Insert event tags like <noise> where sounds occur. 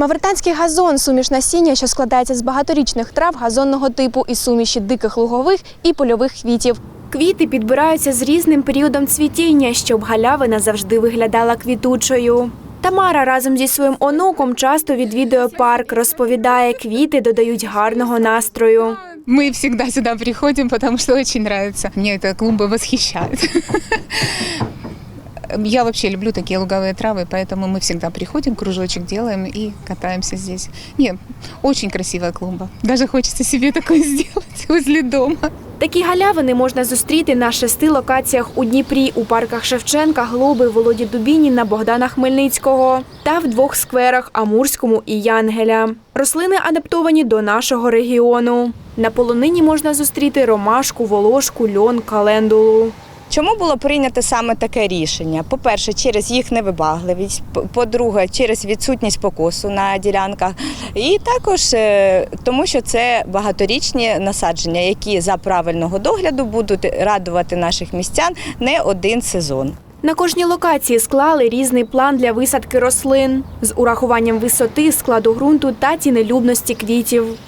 Мавританський газон суміш насіння, що складається з багаторічних трав газонного типу і суміші диких лугових і польових квітів. Квіти підбираються з різним періодом цвітіння, щоб галявина завжди виглядала квітучою. Тамара разом зі своїм онуком часто відвідує парк, розповідає, квіти додають гарного настрою. Мы всегда сюда приходим, потому что очень нравится. Мне эта клумба восхищает. <laughs> Я вообще люблю такие луговые травы, поэтому мы всегда приходим, кружочек делаем и катаемся здесь. Нет, очень красивая клумба. Даже хочется себе такое <laughs> сделать возле дома. Такі галявини можна зустріти на шести локаціях у Дніпрі у парках Шевченка, Глоби, Володі Дубініна, Богдана Хмельницького та в двох скверах Амурському і Янгеля. Рослини адаптовані до нашого регіону. На полонині можна зустріти ромашку, волошку, льон, календулу. Чому було прийнято саме таке рішення? По-перше, через їх невибагливість, по-друге, через відсутність покосу на ділянках, і також е, тому, що це багаторічні насадження, які за правильного догляду будуть радувати наших містян не один сезон. На кожній локації склали різний план для висадки рослин з урахуванням висоти, складу ґрунту та цінелюбності квітів.